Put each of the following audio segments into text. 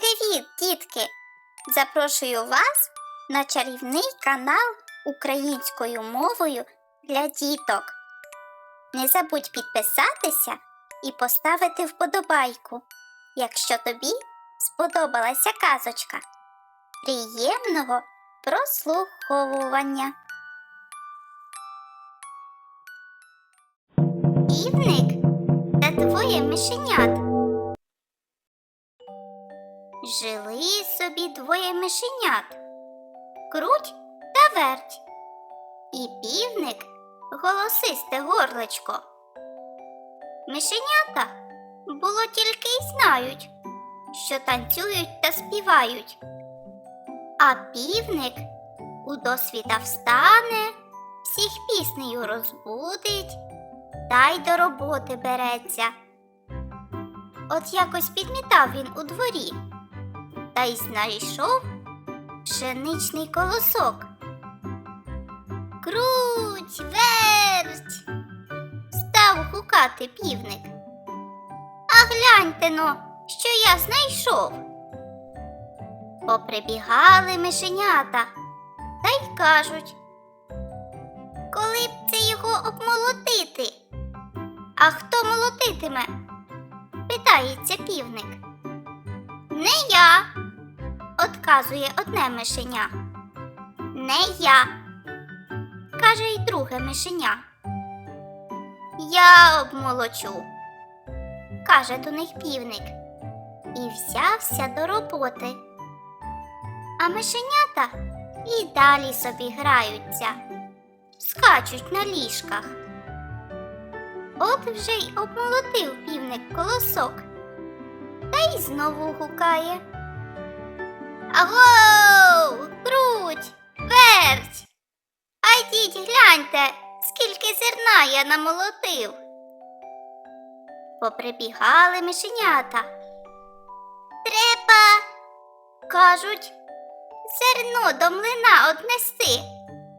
Привіт, дітки! Запрошую вас на чарівний канал українською мовою для діток. Не забудь підписатися і поставити вподобайку, якщо тобі сподобалася казочка. Приємного прослуховування. Півник та двоє мишенят. Собі двоє мишенят круть та верть. І півник голосисте горличко. Мишенята було тільки й знають, що танцюють та співають. А півник у досвіта встане, всіх піснею розбудить та й до роботи береться. От якось підмітав він у дворі та й знайшов пшеничний колосок. Круть, верть, став гукати півник. А гляньте но, що я знайшов. Поприбігали мишенята та й кажуть, коли б це його обмолотити? А хто молотитиме? питається півник. Отказує одне мишеня. Не я, каже й друге мишеня. Я обмолочу, каже до них півник, і взявся до роботи. А мишенята і далі собі граються, скачуть на ліжках. От вже й обмолотив півник колосок та й знову гукає. Агоу, круть, верть. А йдіть гляньте, скільки зерна я намолотив. Поприбігали мишенята. Треба, кажуть, зерно до млина однести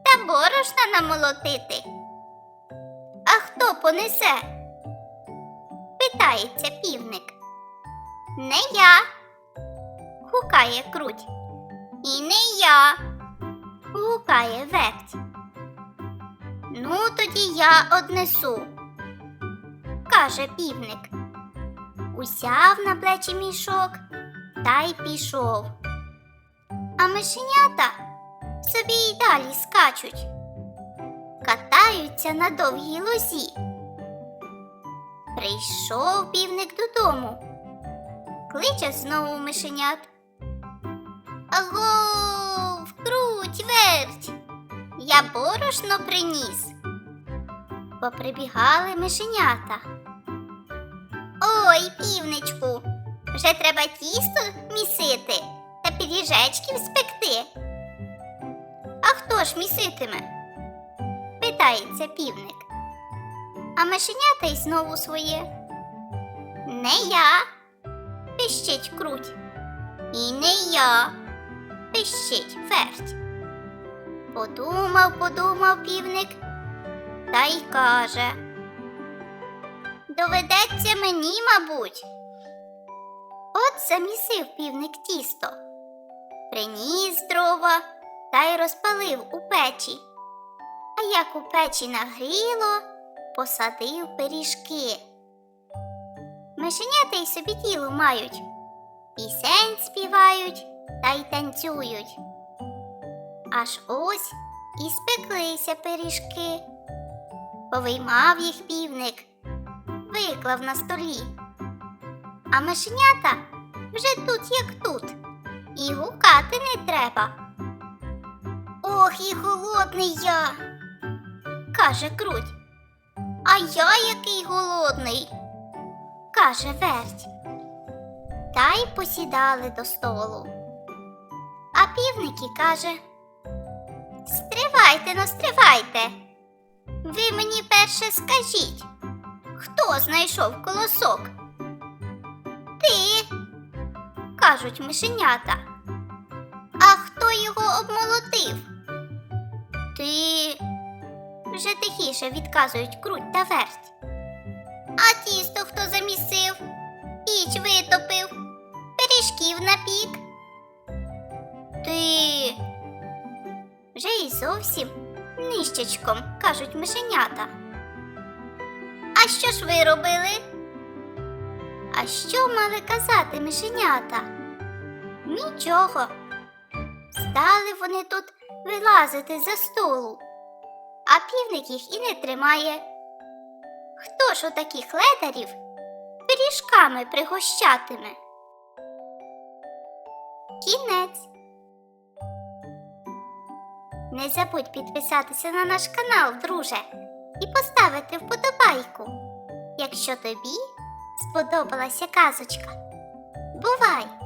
та борошна намолотити. А хто понесе? питається півник. Не я, гукає круть. І не я, гукає верть. Ну, тоді я однесу, каже півник. Узяв на плечі мішок та й пішов. А мишенята собі й далі скачуть, катаються на довгій лозі. Прийшов півник додому, кличе знову мишенят. Агов, круть, верть, я борошно приніс. Поприбігали мишенята. Ой, півничку, вже треба тісто місити та пиріжечків спекти. А хто ж міситиме? питається півник. А мишенята й знову своє. Не я, пищить круть. І не я, пищить верть. Подумав, подумав півник та й каже. Доведеться мені, мабуть. От замісив півник тісто, приніс дрова та й розпалив у печі. А як у печі нагріло, посадив пиріжки. Мишенята й собі діло мають, пісень співають та й танцюють. Аж ось і спеклися пиріжки. Повиймав їх півник, виклав на столі. А мишенята вже тут, як тут, і гукати не треба. Ох, і голодний я, каже круть. А я який голодний, каже верть. Та й посідали до столу. А півник і каже Стривайте, ну стривайте. Ви мені перше скажіть, хто знайшов колосок? Ти, кажуть мишенята. А хто його обмолотив? Ти. Вже тихіше відказують круть та верть. А тісто хто замісив, піч витопив, пиріжків напік. Ти вже й зовсім нищечком, кажуть мишенята. А що ж ви робили? А що мали казати мишенята? Нічого. Стали вони тут вилазити за столу, а півник їх і не тримає. Хто ж у таких ледарів пиріжками пригощатиме? Кінець. Не забудь підписатися на наш канал, друже, і поставити вподобайку, якщо тобі сподобалася казочка. Бувай!